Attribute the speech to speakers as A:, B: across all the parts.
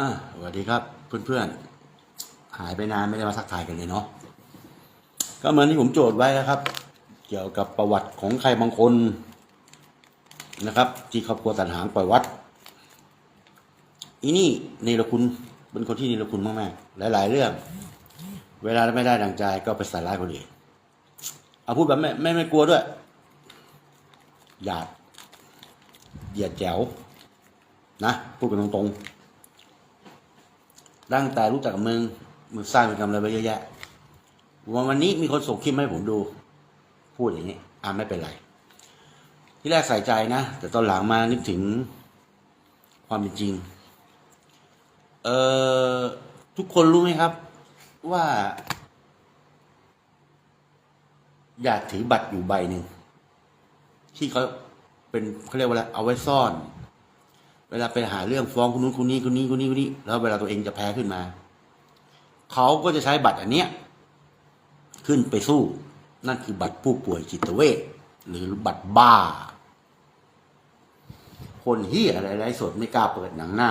A: อ่าสวัสดีครับเพื่อนๆ หายไปนานไม่ได้มาทักทายกันเลยเนาะก็เหมือนที่ผมโจทย์ไว้นะครับ เกี่ยวกับประวัติของใครบางคนนะครับ ที่ครอบครัวตันหางปล่อยวัด อีนี่เนรคุณเป็นคนที่เนรคุณมากๆหลาย ๆ เรื่อง เวลาไม่ได้ดังใจก็ไปใส่ร้ายคนอื่นเอาพูดแบบไม่ไม่ไม่กลัวด้วย หยาดเหยียดแจ๋วนะพูดกันตรงๆ ตั้งแต่รู้จักกับมึงมึงสร้างเป็นกำไรไปเยอะแยะวันวันนี้มีคนส่งคลิปมาให้ผมดู พูดอย่างนี้อ่าไม่เป็นไร ที่แรกใส่ใจนะ แต่ตอนหลังมานึกถึงความเป็นจริง เอ่อทุกคนรู้ไหมครับ ว่า อยากถือบัตรอยู่ใบหนึ่งที่เขาเป็นเขาเรียกว่าอะไรเอาไว้ซ่อน เวลาไปหาเรื่องฟ้องคนนู้นคนนี้คนนี้คนนี้คนนี้ แล้วเวลาตัวเองจะแพ้ขึ้นมา เขาก็จะใช้บัตรอันเนี้ยขึ้นไปสู้ นั่นคือบัตรผู้ป่วยจิตเวชหรือบัตรบ้า คนเฮียอะไรไรสดไม่กล้าเปิดหนังหน้า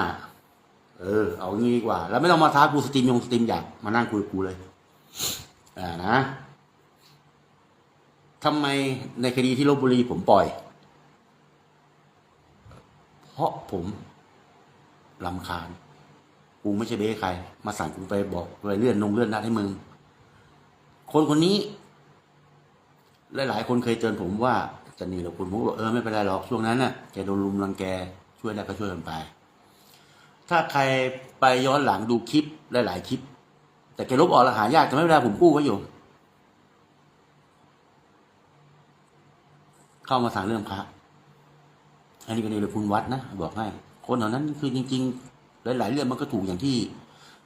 A: เออ เอางี้ดีกว่า แล้วไม่ต้องมาท้ากูสตรีมยงสตรีมอยากมานั่งคุยกูเลย อ่านะทำไมในคดีที่ลบบุรีผมปล่อย เพราะผมลำคาญ กูไม่ใช่เบ้ใคร มาสั่งกูไปบอกไปเลื่อนนงเลื่อนนัดให้มึง คนคนนี้ หลายๆคนเคยเตือนผมว่าจะหนีหรอคุณผมบอกเออไม่เป็นไรหรอกช่วงนั้นน่ะแกโดนลุมรังแกช่วยได้ก็ช่วยกันไป ถ้าใครไปย้อนหลังดูคลิปหลายๆคลิป แต่แกลบออกล้วหายากแต่ไม่เป็นไรผมกู้ไว้อยู่เข้ามาสั่งเรื่องพระ อันนี้ก็นี่เลยคุณวัดนะบอกให้ คนเหล่านั้นคือจริง ๆ หลาย ๆ เรื่องมันก็ถูกอย่างที่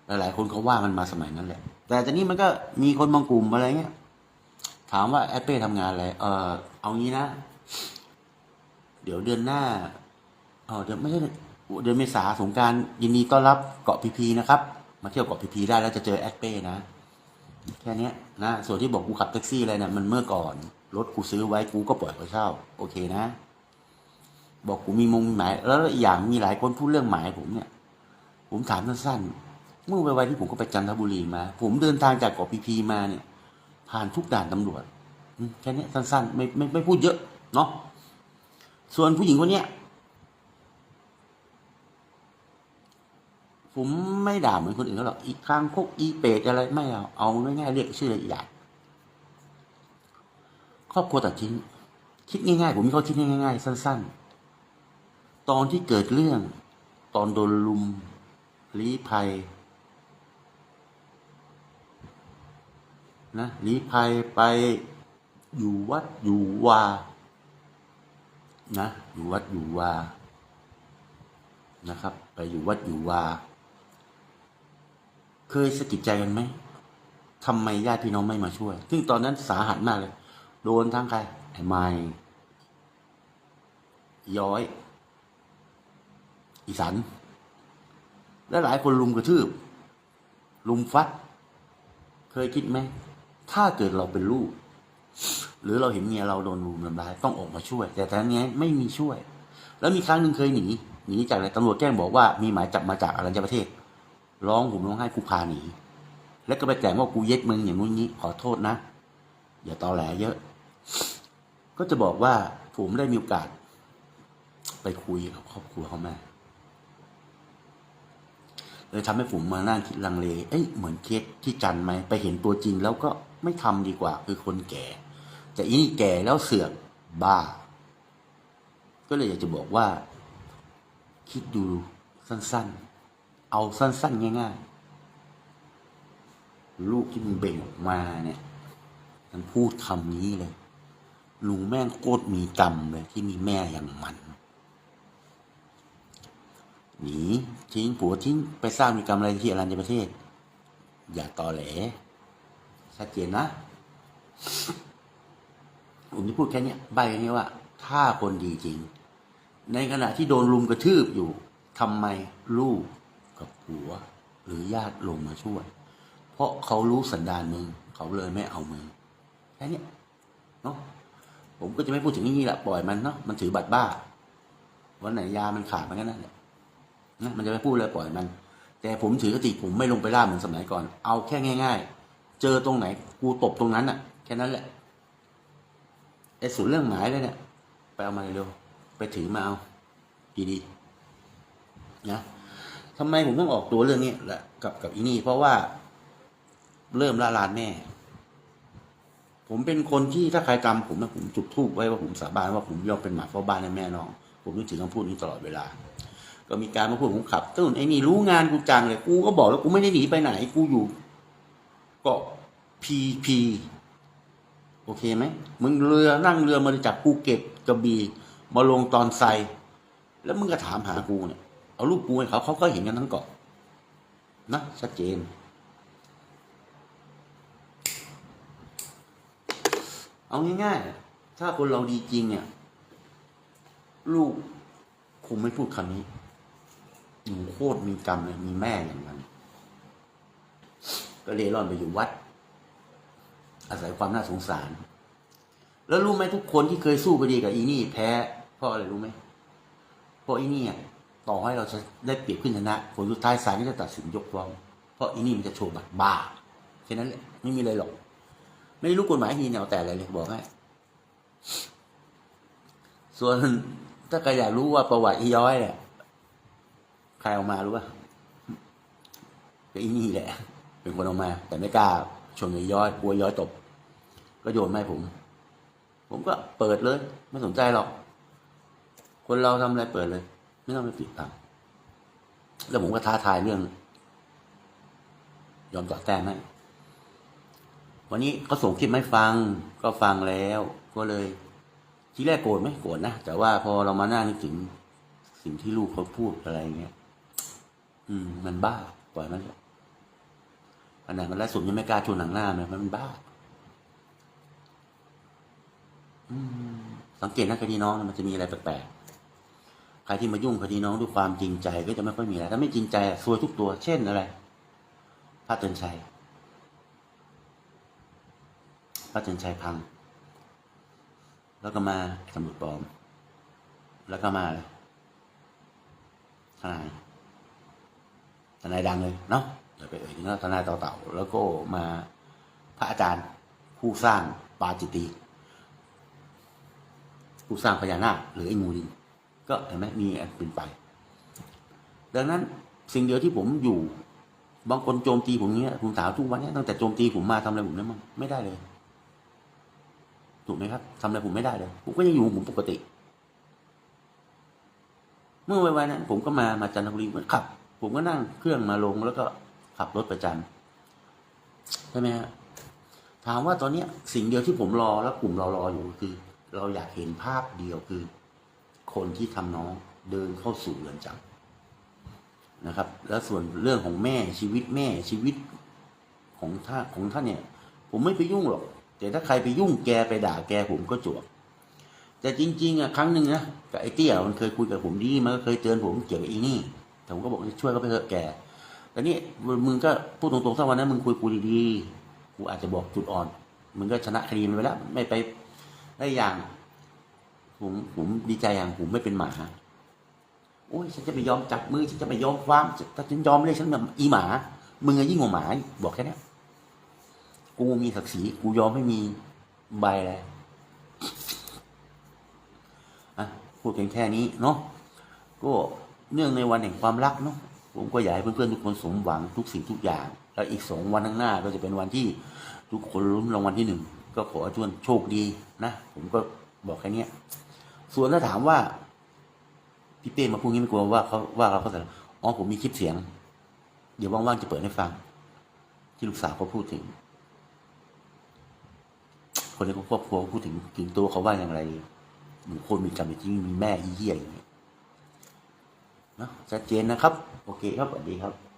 A: หลาย ๆ คนเขาว่ามันมาสมัยนั้นแหละ แต่ตอนนี้มันก็มีคนบางกลุ่มอะไรเงี้ยถามว่าแอปเป้ทำงานอะไร เออเอางี้นะ เดี๋ยวเดือนหน้าเออเดือนไม่ใช่เดือนเมษาสงการยินดีต้อนรับเกาะพีพีนะครับ มาเที่ยวเกาะพีพีได้แล้วจะเจอแอปเป้นะ แค่นี้นะ ส่วนที่บอกกูขับแท็กซี่อะไรเนี่ยมันเมื่อก่อน รถกูซื้อไว้กูก็ปล่อยเขาเช่า โอเคนะ บอกกูมีมงมีหมาย แล้วอีกอย่างมีหลายคนพูดเรื่องหมายผมเนี่ย ผมถามสั้นๆเมื่อวันที่ผมก็ไปจันทบุรีมา ผมเดินทางจากเกาะพีพีมาเนี่ย ผ่านทุกด่านตำรวจแค่นี้สั้นๆไม่ไม่ไม่พูดเยอะเนาะส่วนผู้หญิงคนเนี้ยผมไม่ด่าเหมือนคนอื่นเขาหรอกอีกครั้งพวกอีเปรตอะไรไม่เอาเอาง่ายๆเรียกชื่ออะไรอย่างครอบครัวตัดทิ้งคิดง่ายๆ ผมมีข้อคิดง่ายๆ สั้น ๆ ตอนที่เกิดเรื่อง ตอนโดนลุมลี้ภัยนะลี้ภัยไปอยู่วัดอยู่วานะอยู่วัดอยู่วานะครับ ไปอยู่วัดอยู่วา เคยสะกิดใจกันไหมทำไมญาติพี่น้องไม่มาช่วย ซึ่งตอนนั้นสาหัสมากเลย โดนทั้งใครไอ้ไม้ย้อย อีสัน และหลายคนลุมกระทืบ ลุมฟัด เคยคิดไหม ถ้าเกิดเราเป็นลูก หรือเราเห็นเมียเราโดนลุมทำร้ายต้องออกมาช่วย แต่ทางนี้ไม่มีช่วย แล้วมีครั้งหนึ่งเคยหนีหนีจากอะไรตำรวจแจ้งบอกว่ามีหมายจับมาจากอรัญญประเทศ ร้องผมร้องไห้กูพาหนี แล้วก็ไปแต่งว่ากูเย็ดมึงอย่างงู้นงี้ขอโทษนะ อย่าตอแหลเยอะ ก็จะบอกว่าผมได้มีโอกาสไปคุยกับครอบครัวเขาแม่ เลยทำให้ผมมานั่งคิดลังเล เอ้ยเหมือนเคสที่จันไหมไปเห็นตัวจริงแล้วก็ไม่ทำดีกว่า คือคนแก่ แต่อีนี่แก่แล้วเสือกบ้า ก็เลยอยากจะบอกว่า คิดดูสั้นๆ เอาสั้นๆ ง่ายๆ ลูกที่มันเบ่งออกมาเนี่ย มันพูดคำนี้เลยลุงแม่งโคตรมีกรรมเลยที่มีแม่อย่างมันหนี ทิ้งผัวทิ้งไปสร้างมีกรรมอะไรที่อรัญญประเทศ อย่าตอแหลชัดเจนนะผมจะพูดแค่นี้ใบแค่นี้ว่า ถ้าคนดีจริง ในขณะที่โดนลุมกระทืบอยู่ทำไมลูกกับผัว หรือญาติลงมาช่วย เพราะเขารู้สันดานมึง เขาเลยไม่เอามึงแค่นี้เนาะผมก็จะไม่พูดถึงอย่างนี้ละปล่อยมันเนาะมันถือบัตรบ้า วันไหนยามันขาดมันก็นั่นแหละ นะมันจะไม่พูดเลยปล่อยมัน แต่ผมถือคติผมไม่ลงไปล่าเหมือนสมัยก่อน เอาแค่ง่าย ๆ เจอตรงไหน กูตบตรงนั้นอะ แค่นั้นแหละไอ้ส่วนเรื่องหมายเลยเนี่ยไปเอามาเร็วไปถือมาเอาดีๆนะทำไมผมต้องออกตัวเรื่องนี้แหละกับกับอีนี่ เพราะว่าเริ่มละลานแม่ ผมเป็นคนที่ถ้าใครกรรมผมนะผมจุดธูปไว้ว่าผมสาบานว่าผมยอมเป็นหมาเฝ้าบ้านให้แม่น้อง ผมนึกถึงคำพูดนี้ตลอดเวลา ก็มีการมาพูดผมขับต้นไอ้นี่รู้งานกูจังเลยกูก็บอกแล้วกูไม่ได้หนีไปไหน กูอยู่เกาะพีพีโอเคไหมมึงเรือนั่งเรือมาจากภูเก็ตกระบี่มาลงตอนไซ แล้วมึงก็ถามหากูเนี่ย เอารูปกูให้เขาเขาก็เห็นกันทั้งเกาะนะชัดเจน เอาง่ายๆ ถ้าคนเราดีจริงเนี่ย ลูกคงไม่พูดคำนี้ หนูโคตรมีกรรมเลยมีแม่อย่างนั้น ก็เล่ร่อนไปอยู่วัด อาศัยความน่าสงสาร แล้วรู้ไหมทุกคนที่เคยสู้คดีกับอีนี่แพ้เพราะอะไรรู้ไหมเพราะอีนี่อะต่อให้เราจะได้เปรียบขึ้นชนะผลสุดท้ายศาลก็จะตัดสินยกฟ้อง เพราะอีนี่มันจะโชว์บัตรบ้าแค่นั้นแหละไม่มีอะไรหรอก ไม่รู้กฎหมายทีแนวแต่อะไรเลยบอกให้ส่วนถ้าใครอยากรู้ว่าประวัติอีย้อยเนี่ย ใครเอามารู้ป่ะก็อีนี่แหละ เป็นคนเอามา แต่ไม่กล้าชนอีย้อยกลัวย้อยตบ ก็โยนมาให้ผม ผมก็เปิดเลย ไม่สนใจหรอก คนเราทำอะไรเปิดเลย ไม่ต้องไปปิดบังแล้วผมก็ท้าทายเรื่อง ยอมจอดแต้มให้วันนี้เขาส่งคลิปไมาให้ฟัง ก็ฟังแล้ว ก็เลย ทีแรกโกรธไหมโกรธนะแต่ว่าพอเรามานั่งนึกถึงสิ่งที่ลูกเขาพูดอะไรเงี้ย อืม มันบ้า ปล่อยมันเถอะขนมันไล่สุดยังไม่กล้าชวนหนังหน้าเลยมันบ้า อืม สังเกตนะคดีน้องมันจะมีอะไรแปลกๆ ใครที่มายุ่งคดีน้องด้วยความจริงใจก็จะไม่ค่อยมีอะไร ถ้าไม่จริงใจอะซวยทุกตัว เช่นอะไรพระเตือนชัยพระเจนชัยพัง แล้วก็มาสมุดปลอม แล้วก็มาอะไรทนาย ทนายดังเลยเนาะเดี๋ยวไปเอ่ยถึงทนายเต่าเต่า แล้วก็มาพระอาจารย์ผู้สร้างปาจิตีผู้สร้างพญานาคหรือไอ้งูดินก็เห็นไหมมีอันเป็นไป ดังนั้นสิ่งเดียวที่ผมอยู่ บางคนโจมตีผมเนี้ยผมถามทุกวันเนี้ยตั้งแต่โจมตีผมมาทำอะไรผมได้มั้งไม่ได้เลยถูกไหมครับทำอะไรผมไม่ได้เลยผมก็ยังอยู่ผมปกติ เมื่อวันนั้น ผมก็มามาจันทบุรีเหมือนขับ ผมก็นั่งเครื่องมาลงแล้วก็ขับรถประจันใช่ไหมฮะถามว่าตอนนี้สิ่งเดียวที่ผมรอและกลุ่มเรารออยู่คือ เราอยากเห็นภาพเดียวคือ คนที่ทำน้องเดินเข้าสู่เรือนจำนะครับ แล้วส่วนเรื่องของแม่ชีวิตแม่ชีวิตของท่านของท่านเนี่ย ผมไม่ไปยุ่งหรอก แต่ถ้าใครไปยุ่งแกไปด่าแกผมก็จวบแต่จริง ๆอะครั้งหนึ่งนะกับไอ้เตี้ยมันเคยคุยกับผมดีมันก็เคยเตือนผมเกี่ยวกับอีนี่ แต่ผมก็บอกช่วยเขาไปเถอะแกแต่นี่มึงก็พูดตรงๆสักวันนั้นมึงคุยกูดีๆกูอาจจะบอกจุดอ่อน มึงก็ชนะคดีมันไปแล้ว ไม่ไปได้อย่างผมผมดีใจอย่างผมไม่เป็นหมาโอ้ยฉันจะไปยอมจับมือฉันจะไปยอมความถ้าฉันยอมเลยฉันแบบอีหมา มึงอะยิ่งกว่าหมาบอกแค่นี้กูมีศักดิ์ศรีกูยอมให้มีใบอะไรอะพูดเพียงแค่นี้เนาะก็ เนื่องในวันแห่งความรักเนาะผมก็อยากให้เพื่อนๆทุกคนสมหวังทุกสิ่งทุกอย่าง แล้วอีกสองวันข้างหน้าก็จะเป็นวันที่ทุกคนลุ้นรางวัลที่หนึ่งก็ขอให้ทุกคนโชคดีนะผมก็บอกแค่นี้ส่วนถ้าถามว่าพี่เป้มาพูดงี้ไม่กลัวว่าเขาว่าเราเขาแต่อ๋อผมมีคลิปเสียง เดี๋ยวว่างๆจะเปิดให้ฟัง ที่ลูกสาวเขาพูดถึง คนในครอบครัวพูดถึงถึงตัวเขาว่าอย่างไรหมือนคนมีกรรมจริงมีแม่เหี้ยอย่างนี้ นาะชัดเจนนะครับ โอเคครับสวัสดีครับ